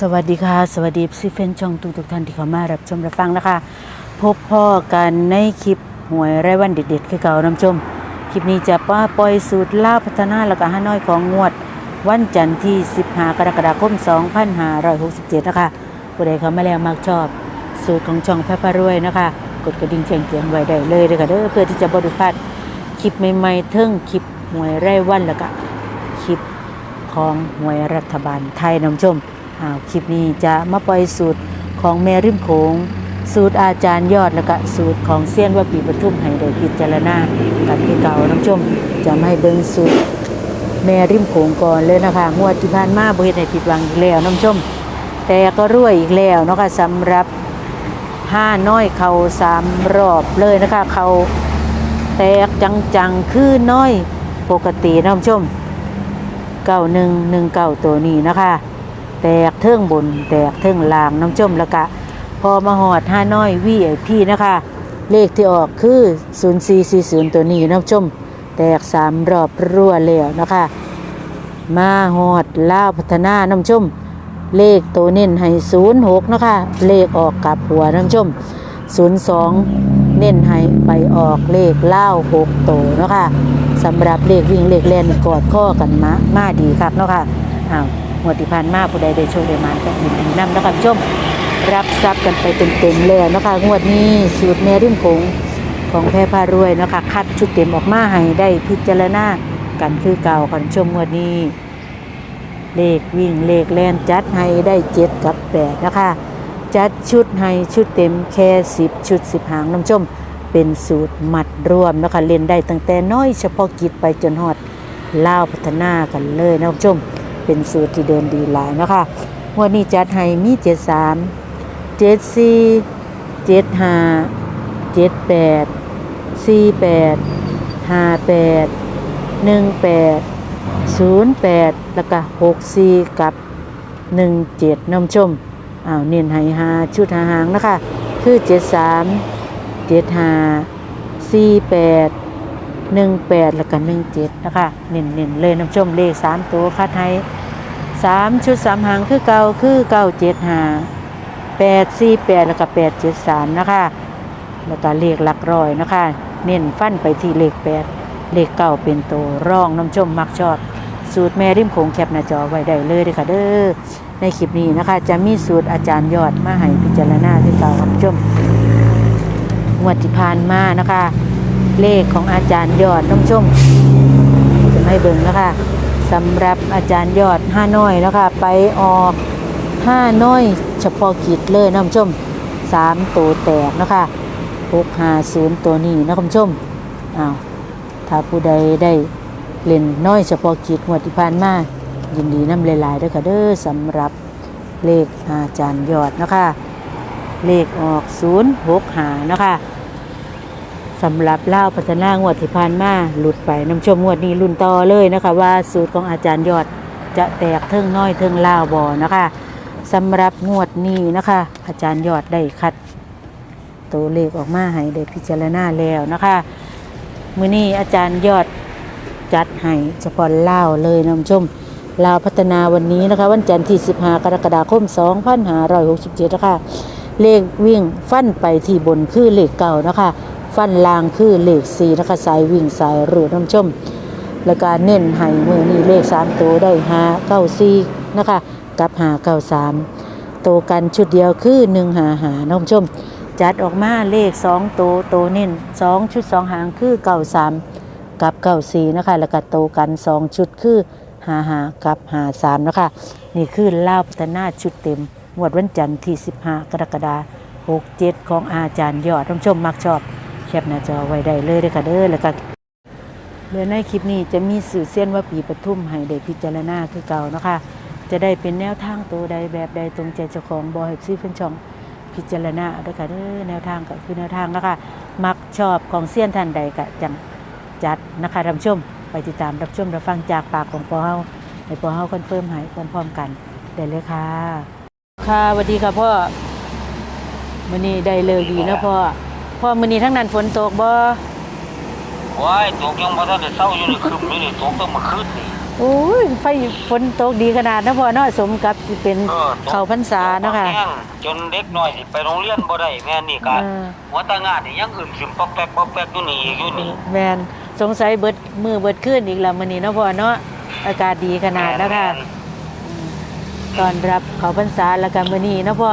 สวัสดีค่ะ สวัสดีซิเฟนช่องทุกทุกท่านที่เข้ามารับชมรับฟังนะคะ พบพ่อกันในคลิปหวยรายวันเด็ดๆคือเก่าน้ำชม คลิปนี้จะป้าปล่อยสูตรล่าพัฒนาและก็ห้าน้อยของงวด วันจันทร์ที่ 15 กรกฎาคม 2567 นะคะผู้ใดเข้ามาแล้วมักชอบ สูตรของช่องแพรพารวยนะคะ กดกระดิ่งแจ้งเตือนไว้ได้เลยเลยค่ะเด้อเพื่อที่จะบริพลาดคลิปใหม่ๆเทิงคลิปหวยรายวันแล้วก็คลิปของหวยรัฐบาลไทยน้ำชมอ้าว คลิปนี้จะมาปล่อยสูตรของแม่ริมโขงสูตรอาจารย์ยอดแล้วก็สูตรของเซียนว่าปีปทุมให้ได้พิจารณากันที่เก่าน้ำชมจะไม่เบิ่งสูตรแม่ริมโขงก่อนเลยนะคะงวดที่ผ่านมาบ่เฮ็ดให้ผิดหวังอีกแล้วน้ำชม แต่ก็รวยอีกแล้วเนาะค่ะสำหรับห้าน้อยเขาสามรอบเลยนะคะ เขาแตกจังๆคือน้อยปกติน้ำชมเก้าหนึ่งหนึ่งเก้าตัวนี้นะคะ แตกเทิงบน แตกเทิงล่างน้ำจมแล้วก็พอมาหอดห้าน้อยวีไอพี่นะคะ เลขที่ออกคือ 0440 ตัวนี้น้ำจมแตกสามรอบรั่วแล้วนะคะ มาหอดล่าพัฒนาน้ำชมเลขตัวเน้นให้ 06 นะคะ เลขออกกับหัวน้ำชม02 เน้นให้ไปออกเลขเล่าว6ตัวนะคะสำหรับเลขวิ่งเลขแล่นกอดข้อกันมามาดีครับเนาะค่ะอ้าว งวดที่ผ่านมากผู้ใดได้โชคได้มานก็ยินดีนำนะครับชมรับทรัพย์กันไปเต็มๆแล้วเนะคะงวดนี้สูตรแม่ริมโขงของแพรพารวยนะคะคัดชุดเต็มออกมาให้ได้พิจารณากันคือเก่ากันชมงวดนี้ เลขวิ่งเลขแล่นจัดให้ได้เจ็ดกับแปดนะคะจัดชุดให้ชุดเต็มแค่สิบชุดสิบหางน้ำชมเป็นสูตรหมัดรวมนะคะเล่นได้ตั้งแต่น้อยเฉพาะกิจไปจนฮอดล่าพัฒนากันเลยนะคุณผู้ชม เป็นสูตรที่เดินดีหลายนะคะวันนี้จัดให้มีเจ็ดสามเจ็ดสี่เจ็ดห้าเจ็ดแปดสี่แปดห้าแปดหนึ่งแปดศูนย์แปดแล้วก็หกสี่กับหนึ่งเจ็ดน้ำชมอ้าวเน้นให้หาชุดหาหางนะคะ คือเจ็ดสามเจ็ดห้าสี่แปด หนึ่งแปดแล้วก็หนึ่งเจ็ดนะคะเน้นๆเลยน้ำชมเลขสามตัวคัดให้สามชุดสามหางคือเก่าคือเก้าเจ็ดห้าแปดสี่แปดแล้วก็แปดเจ็ดสามนะคะแล้วก็เลขหลักร้อยนะคะ เน้นฟันไปที่เลขแปดเลขเก้าเป็นตัวร่องน้ำชมมักชอบ สูตรแม่ริมโขงแคปหน้าจอไว้ได้เลยเด้อค่ะเด้อในคลิปนี้นะคะ จะมีสูตรอาจารย์ยอดมาให้พิจารณาที่เก่าครับชมงวดที่ผ่านมานะคะ เลขของอาจารย์ยอดน้ำชมจะไม่เบิ่งนะคะสำหรับอาจารย์ยอดห้าน้อยนะคะไปออกห้าน้อยเฉพาะกิจเลยน้ำชมสามตัวแตกนะคะหกห้าศูนย์ตัวนี้นะคุณชมอ้าวถ้าผู้ใดได้เล่นน้อยเฉพาะกิจงวดที่ผ่านมายินดีน้ำหลายๆด้วยค่ะเด้อสำหรับเลขอาจารย์ยอดนะคะ เลขออกศูนย์หกหานะคะ สำหรับเล่าพัฒนางวดที่ผ่านมาหลุดไปน้ำชมงวดนี้รุ่นต่อเลยนะคะ ว่าสูตรของอาจารย์ยอดจะแตกเทิงน้อยเทิงล่าบอนะคะสำหรับงวดนี้นะคะ อาจารย์ยอดได้คัด ตัวเลขออกมาให้ได้พิจารณาแล้วนะคะมือนี้อาจารย์ยอดจัดให้เฉพาะเล่าเลยน้ำชมลาวพัฒนาวันนี้นะคะ วันจันทร์ที่ 15 กรกฎาคม 2567 นะคะ เลขวิ่งฟันไปที่บนคือเลขเก่านะคะ ฟันลางคือเลขสี่นะคะสายวิ่งสายรูดน้ำชม แล้วก็เน้นให้มือนี้เลขสามตัวได้หาเก้าสี่นะคะกับหาเก้าสามตัวกันชุดเดียวคือหนึ่งหาหาน้ำชม จัดออกมาเลขสองตัวตัวเน้นสองชุดสองหางคือเก้าสามกับเก้าสี่นะคะแล้วก็ตัวกันสองชุดคือหาหากับหาสามนะคะนี่คือเล่าวพัฒนาชุดเต็มงวดวันจันทร์ที่ 15 กรกฎาคม67 ของอาจารย์ยอดท่านชมมักชอบ แคปหน้าจอไว้ได้เลยเด้อค่ะเด้อแล้วก็เดี๋ยวในคลิปนี้จะมีสื่อเส้นว่าปีปทุมให้ได้พิจารณาคือเก่านะคะ จะได้เป็นแนวทางตัวใดแบบใดตรงใจเจ้าของบอให้ซื้อเป็นช่องพิจารณาเด้อค่ะเด้อแนวทางก็คือแนวทางนะคะมักชอบของเซียนท่านใดก็จังจัดนะคะท่านผู้ชมไปติดตามรับชมรับฟังจากปากของปอเฮาให้ปอเฮาคอนเฟิร์มให้พร้อมๆกันได้เลยค่ะ ค่ะสวัสดีค่ะพ่อมื้อนี้ได้เลิกดีนะพ่อ พ่อมื้อนี้ทั้งนั้นฝนตกบ่ว้ายตกยังบ่ทันได้เศร้าอยู่ในคืนนี้นี่ตกต้องมาคืนนี่โอ้ยไฟฝนตกดีขนาดนะพ่อเนาะสมกับสิเป็นเออตกเขาพรรษาเนาะค่ะ ตกแห้งจนเด็กน้อยสิไปโรงเรียนบ่ได้แม่นี่ก็เออ หัวตางานนี่ยังอึมซึมปอกแป๊กปอกแป๊กอยู่นี่อีกอยู่นี่แมนสงสัยเบิดมือเบิดขึ้นอีกแล้วมื้อนี้เนาะพ่อเนาะอากาศดีขนาดแล้วค่ะ ตอนรับเขาพรรษาแล้วกันมื้อนี้เนาะพ่อ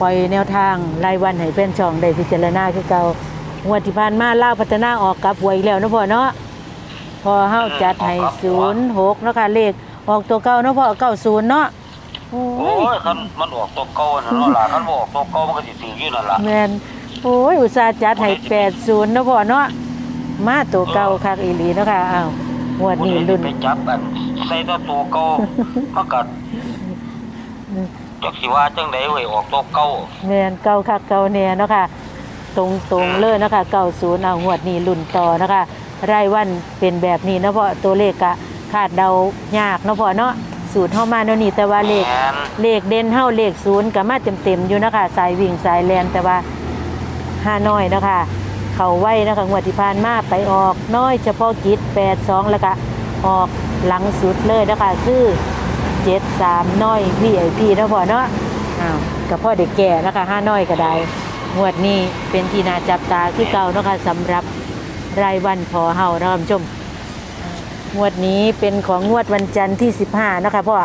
ปล่อยแนวทางรายวันให้แฟนช่องได้พิจารณาคือเก่างวดที่ผ่านมาลาวพัฒนาออกกลับหวยอีกแล้วเนาะพ่อเนาะพอเฮาจัดให้06เนาะค่ะเลขออกตัวเก่าเนาะพ่อ90เนาะโอ้โอ้ยยคันมันออกตัวเก่าน่ะเนาะล่ะคันบ่ออกตัวเก่ามันก็สิถืออยู่นั่นล่ะแมนโอ้ยอุตส่าห์จัดให้แปดศูนย์เนาะพ่อเนาะมาตัวเก่าคักอีหลีเนาะค่ะอ้าวงวดนี้รุ่น ไปจับอันใส่แตัวตัวเก่ามันก็ จักสิว่าจังได๋เว้ยออกตัวเก่าแมนเก่าคักเก่าแน่เนาะค่ะ ตรงตรงๆเลยเนาะคะเก่าศูนย์เอางวดนี้รุ่นต่อเนาะคะรายวันเป็นแบบนี้เนาะพ่อตัวเลขกะคาดเดายากเนาะพ่อเนาะสูตรเฮามาเนาะนี่แต่ว่าเลขแม่นเลขเด่นเฮาเลขศูนย์ก็มาเต็มๆอยู่นะคะสายวิ่งสายแลนแต่ว่าห้าน้อยนะคะเขาไว้นะคะงวดที่ผ่านมาไปออกน้อยเฉพาะกิจ82แล้วก็ออกหลังสุดเลยนะคะคือ 73น้อย VIP เนาะพ่อเนาะอ้าวกับพ่อเด็กแก่นะคะห้าน้อยก็ได้งวดนี้เป็นที่น่าจับตาคือเก่าเนาะคะสำหรับรายวันพอเฮาเนาะคุณผู้ชมงวดนี้เป็นของงวดวันจันทร์ที่ 15เนาะคะพ่อ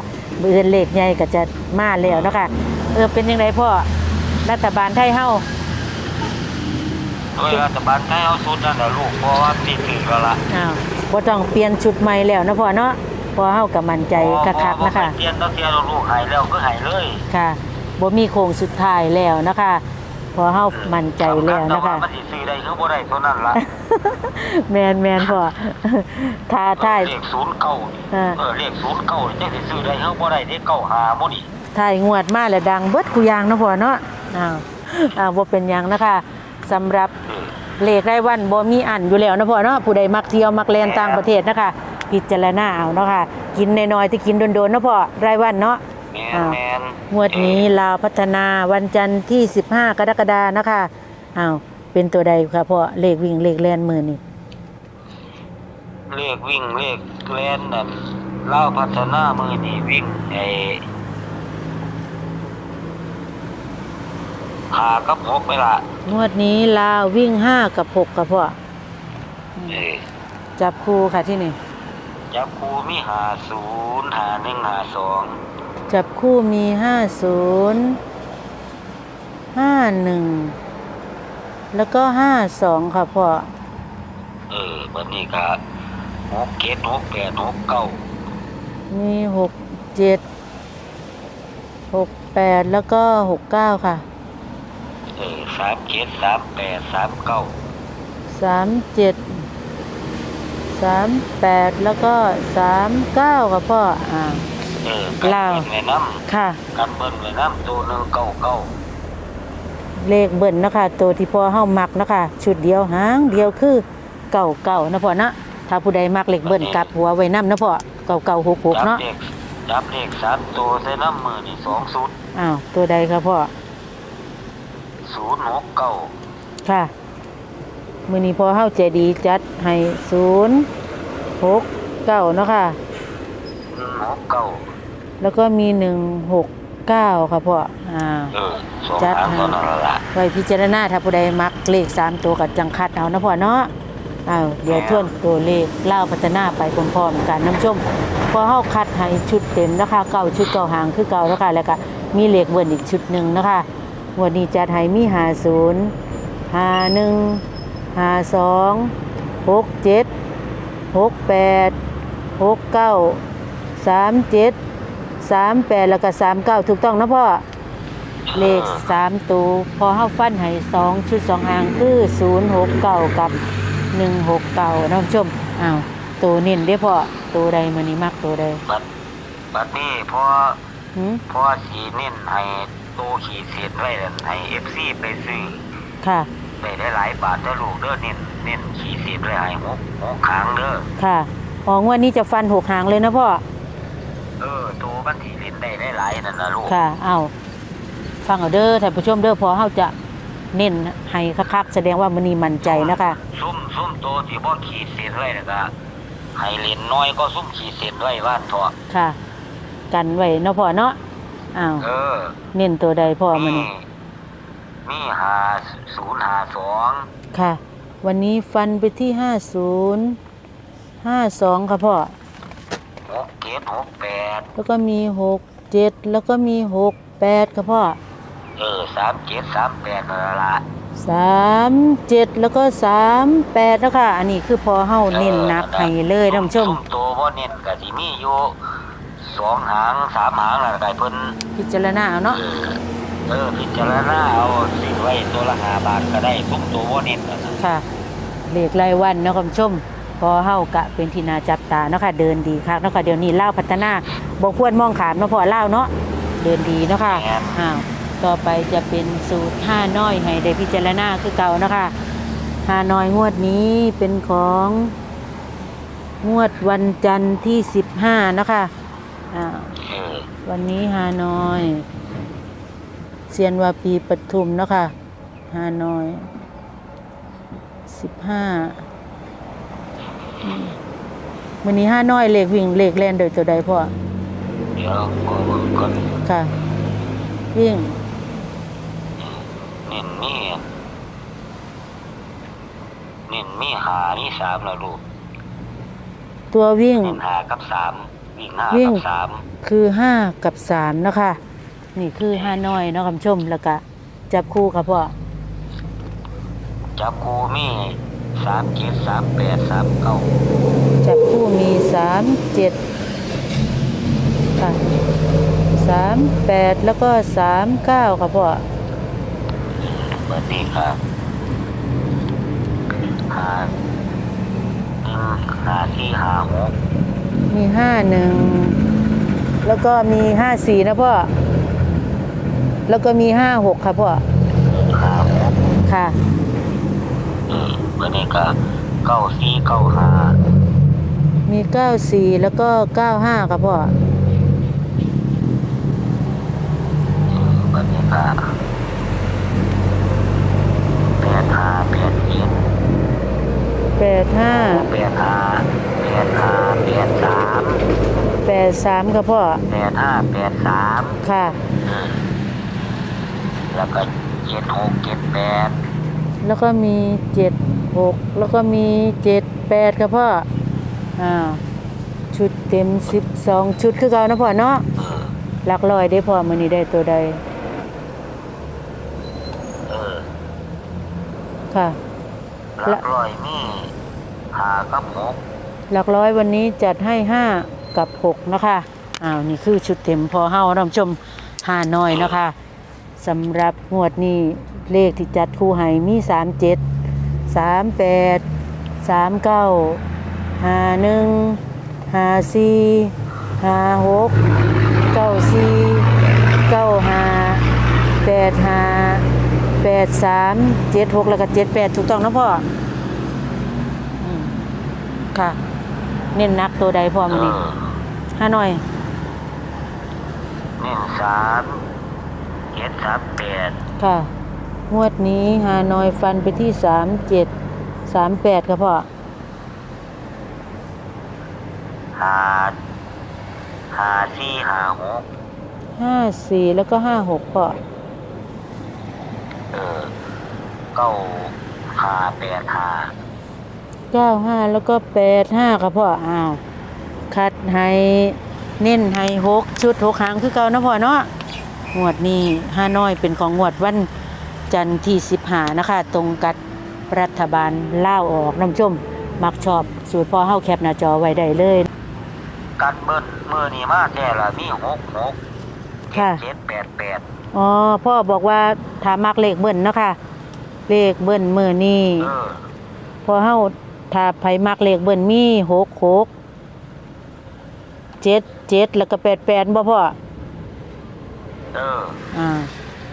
มืออนเลขใหญ่ก็จะมาแล้วเนาะคะเออเป็นยังไงพ่อรัฐบาลไทยเฮาโดยรัฐบาลไทยเอาสุดนั่นน่ะลูกเพราะว่าติดถือแล้วล่ะอ้าวบ่ต้องเปลี่ยนชุดใหม่แล้วเนาะพ่อเนาะ พอเฮากับมั่นใจคักๆนะคะเตียนต้องเตียนลูกหายแล้วก็หายเลยค่ะบ่มีโค้งสุดท้ายแล้วนะคะ พอเฮามั่นใจแล้วนะคะมันสิซื้อได้คือบ่ได้เท่านั้นล่ะแมนแมนพ่อท้าทายเลขศูนย์เก้านี่เออเออเลขศูนย์เก้านี่จังสิซื้อได้คือบ่ได้ที่เก้าหาหมื้นี่ทายงวดมาแล้วดังเบิดกูอยางเนาะพ่อเนาะอ้าวอ้าวบ่เป็นหยังนะคะสำหรับเออเลขรายวันบ่มีอันอยู่แล้วนะพ่อเนาะผู้ใดมักเที่ยวมักแลนต่างประเทศนะคะ พิจารณาเอาเนาะค่ะ กินน้อยๆที่กินโดนๆเนาะพ่อรายวันเนาะแม่นอ้าวแม่นงวดนี้ลาวพัฒนาวันจันทร์ที่ 15 กรกฎาคมนะคะอ้าวเป็นตัวใดค่ะพ่อเลขวิ่งเลขแลนมือนี่เลขวิ่งเลขแล่นนั่นลาวพัฒนามือนี่วิ่งไอ้หากับหกไปละงวดนี้ลาววิ่ง5กับ6กับพ่อเออจับคู่ค่ะที่นี่ จับครูมีหาศูนย์หาหนึ่งหาสองจับคู่มี50 51แล้วก็52ค่ะพ่อเออบัดนี้ก็หกเจ็ดหกแปดหกเก้ามีหกเจ็ดหกแปดแล้วก็หกเก้าค่ะ เออสามเจ็ดสามแปดสามเก้าสามเจ็ด สามแปดแล้วก็สามเก้าค่ะพ่ออ่า เออกันลาวเบิ้ลไว้น้ค่ะำกันเบิ้ลไว้น้ำตัวหนึ่งเก้าเก้าเลขเบิ่นเนาะคะตัวที่พ่อเฮามักเนาะคะชุดเดียวหางเดียวคือเก่าเก่านะพ่อนะถ้าผู้ใดมักเลขเบิ่นกลับหัวไว้นำนะพ่อเก่าเก่าหกหกจับเนาะเลขจับเลขสามตัวใส่น้ำมือนี่สองศูนย์อ้าวตัวใดครับพ่อศูนย์หกเก้าค่ะ มื้อนี้พ่อเฮาใจดีจัดให้ศูนย์หกเก้าเนาะค่ะ หนึ่งหกเก้าแล้วก็มีหนึ่งหกเก้าค่ะพ่ออ่า เออสองจัด หางให้เท่านั้นละ ไว้พิจารณาถ้าผู้ใดมักเลขสามตัวกับจังคัดเอานะพ่อเนาะอ้าวเดี๋ยวทวนตัวเลขเล่าพัฒนาไปพร้อมๆกันน้ำชมพอเฮาคัดให้ชุดเต็มนะคะเก่าชุดเก่าหางคือเก่าแล้วค่ะแล้วก็มีเลขเบิ่นอีกชุดหนึ่งนะคะวันนี้จัดให้มีหาศูนย์หาหนึ่ง หาสองหกเจ็ดหกแปดหกเก้าสามเจ็ดสามแปดแล้วก็สามเก้าถูกต้องนะพ่อ เลขสามตัวพอเข้าฟันให้สองชุดสองหางคือศูนย์หกเก้ากับหนึ่งหกเก้าน้องชมอ้าวตัวเน้นได้อพ่อตัวใดมันนี้มักตัวใดบัดบัดนี้พอหืมพอสีเน้นให้ตัวขีดเศษไว้นั่นให้เอฟซีไปซื้อค่ะ ได้ได้หลายบาทเด้อลูกเด้อเน้นเน้นขีดเศษไว้ให้หกหกครั้งเด้อค่ะอ๋องวดนี้จะฟันหกหางเลยนะพ่อ เออตัวมันที่เล่นได้ได้หลายนั่นนะลูก ค่ะ เอาฟังเอาเด้อท่านผู้ชมเด้อพอเขาจะเน้นให้คักๆแสดงว่ามันนี้มั่นใจนะคะ ซุ่มซุ่มตัวที่บ่ขีดเศษไว้แล้วก็ใให้เล่นน้อยก็ซุ่มขีดเส้นไว้บ้านทอะค่ะ กันไว้เนาะพ่อเนาะอ้าวเออ เน้นตัวใดพ่อมื้อมีนี้ มีหาศูนย์หาสองค่ะ วันนี้ฟันไปที่ห้าศูนย์ห้าสองค่ะพ่อหกเจ็ดหกแปดแล้วก็มีหกเจ็ดแล้วก็มีหกแปดค่ะพ่อเออสามเจ็ดสามแปดนั่นละสามเจ็ดแล้วก็สามแปดแล้วค่ะ อันนี้คือพอเฮาเน้นหนักให้เลยท่านผู้ชมซุ่ตัวบ่เน้นก็สิมีอยู่สองหางสามหางแล้วก็ให้เพิ่นพิจารณาเอาเนาะ เออเออพิจารณาเอาสิไว้ตัวละห้าบาทก็ได้ซุ่มตัวบ่เน้นนั่นน่ะค่ะเลขรายวันเนาะคุณผู้ชมพอเฮากะเป็นที่นาจับตาเนาะค่ะเดินดีคักเนาะค่ะเดี๋ยวนี้เล่าวพัฒนาบ่ควรมองขามเนาะพอเล่าวเนาะเดินดีเนาะค่ะอ้าวต่อไปจะเป็นสูตรห้าน้อยให้ได้พิจารณาคือเก่าเนาะค่ะห้าน้อยงวดนี้เป็นของงวดวันจันทร์ที่15เนาะค่ะอ้าวเออวันนี้ฮานอย เซียนวาปีปทุมเนาะค่ะฮานอยสิบห้าวันนี้ห้าน้อยเลขวิ่งเลขแล่นโดยตัวใดพ่อเดี๋ยวก็เบิ่งก่อนค่ะ วิ่งเน้นมีเน้นมีหามีสามแล้วลูกตัววิ่งเน้นหากับสามวิ่งห้าวิ่งกับสามคือห้ากับสามเนาะคะ นี่คือห้าน้อยเนาะคำชมแล้วก็จับคู่ค่ะพ่อจับคูมีสามเจ็ดสามแปดสามเก้าจับคู่มีสามเจ็ดค่ะสามแปดแล้วก็สามเก้าค่ะพ่อเปิดดีค่ะหาหนึ่งหาที่หาหกมีห้าหนึ่งแล้วก็มีห้าสี่นะพ่อ แล้วก็มีห้าหกค่ะพ่อหาหกค่ะเออเปิดนี้ก็เก้าสี่เก้าหามีเก้าสี่แล้วก็เก้าห้าค่ะพ่อเปิดนี้ก็แปดห้าแปดเจ็ดแปดห้าแปดห้าแปดห้าแปดสามแปดสามค่ะพ่อแปดห้าแปดสามค่ะเออ แล้วก็เจ็ดหกเจ็ดแปดแล้วก็มีเจ็ดหกแล้วก็มีเจ็ดแปดค่ะพ่ออ้าวชุดเต็มสิบสองชุดคือเก่านะพ่อเนาะเออหลักร้อยได้พ่อมันนี้ได้ตัวใดเออค่ะหลักร้อยมีหากับหกหลักร้อยวันนี้จัดให้ห้ากับหกนะคะอ้าวนี่คือชุดเต็มพอเฮาท่านผู้ชมห้าน้อยเนาะคะ สำหรับงวดนี้เลขที่จัดคู่ให้มีสามเจ็ดสามแปดสามเก้าห้าหนึ่งห้าสี่ห้าหกเก้าสี่เก้าห้าแปดห้าแปดสามเจ็ดหกแล้วก็เจ็ดแปดถูกต้องนะพ่ออืมค่ะ เน้นหนักตัวใดพ่อเอมันนี่อห้าหน่อยหนึ่งสาม เจ็ดสามแปดค่ะ งวดนี้ฮานอยฟันไปที่สามเจ็ดสามแปดครับพ่อหาหาสี่หาหกห้าสี่แล้วก็ห้าหกพ่อเออเก้าหาแปดหาเก้าห้าแล้วก็แปดห้าครับพ่ออ้าวคัดให้เน้นให้หกชุดหกหางคือเก่านะพ่อเนาะ งวดนี้ห้าน้อยเป็นของงวดวันจันทร์ที่สิบหานะคะ ตรงกับรัฐบาลเล่าวออกน้ำชมมักชอบสูตรพ่อเฮาแคปหน้าจอไว้ได้เลย กันเบิ้ลมือนี่มาแท้ละมีหกหกค่ะ เจ็ดแปดแปดอ๋อพ่อบอกว่าถามักเลขเบิ้ลเนาะคะเลขเบิ้ลมือนี่เออพอเฮาถ้าไผมักเลขเบิ้ลมีหกหกเจ็ดเจ็ดแล้วก็แปดแปดบ่พ่อ เอออ่า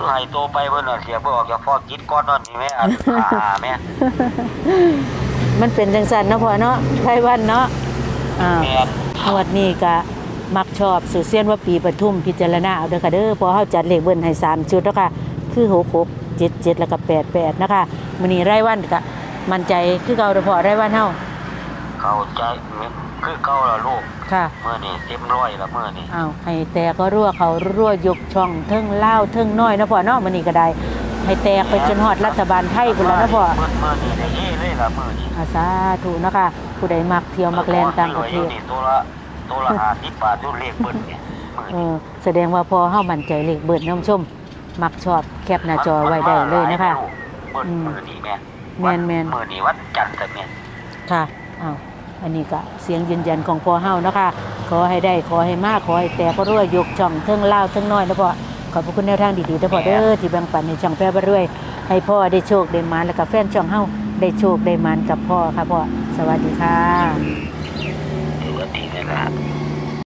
ให้โตไปเบิ่นน่ะเสียบ่ออกจากฟอกจิตก้อนนั่นนี่แม่อันหาแม่มันเป็นจังสันเนาะพ่อเนาะไทวันเนาะอ่าแม่นงวดนี้ก็มักชอบสื่อเสียนว่าปีปทุมพิจารณาเอาเด้อค่ะเด้อพอเฮาจัดเลขเบิ้ลให้สามชุดแล้วค่ะ คือหกหกเจ็ดเจ็ดแล้วก็แปดแปดนะคะมื้อนี้รายวันก็มั่นใจคือเก่าเด้อพ่อรายวันเฮาเข้าใจ คือเก่าละลูกค่ะเมื่อนี่เต็มร้อยละเมื่อนี่อ้าวให้แตกก็รั่วเขารั่วยกช่องเทิงเล่าวเทิงน้อยนะพ่อเนาะมื้อนี้ก็ได้ ให้แตกไปจนฮอดรัฐบาลไทยพุ่นแล้วนะพ่อเมื่อเมื่อนี่ได้เฮ้เลยละเมื่อนี่อาสาธุนะคะผู้ใดมักเที่ยวมักแลนต่างประเทศนี่ตัวละตัวละห้าสิบบาทตัวเลขเบิ้ลเนี่ยมื่อเอนี่อแสดงว่าพอเฮามั่นใจเลขเบิดน้ำชม มักชอบแคปหน้าจอไว้ได้เลยนะคะเบิ้ลอืมมื่อนี่แม่แม่นแม่นมื่อนี่วัดจันทร์แต่แม่นค่ะอ้าว อันนี้ก็เสียงยืนยันของพ่อเฮานะคะขอให้ได้ขอให้มากขอให้แต่ก็รวยยกช่องเทิงเล่าวเทิงน้อยนะพ่อขอบพระคุณแนวทางดีๆนะพ่อเด้อที่แบ่งปันในช่องแพร่บ่รวย ให้พ่อได้โชคได้หมานแล้วก็แฟนช่องเฮาได้โชคได้หมานกับพ่อค่ะพ่อสวัสดีค่ะถือว่าดีเลยละ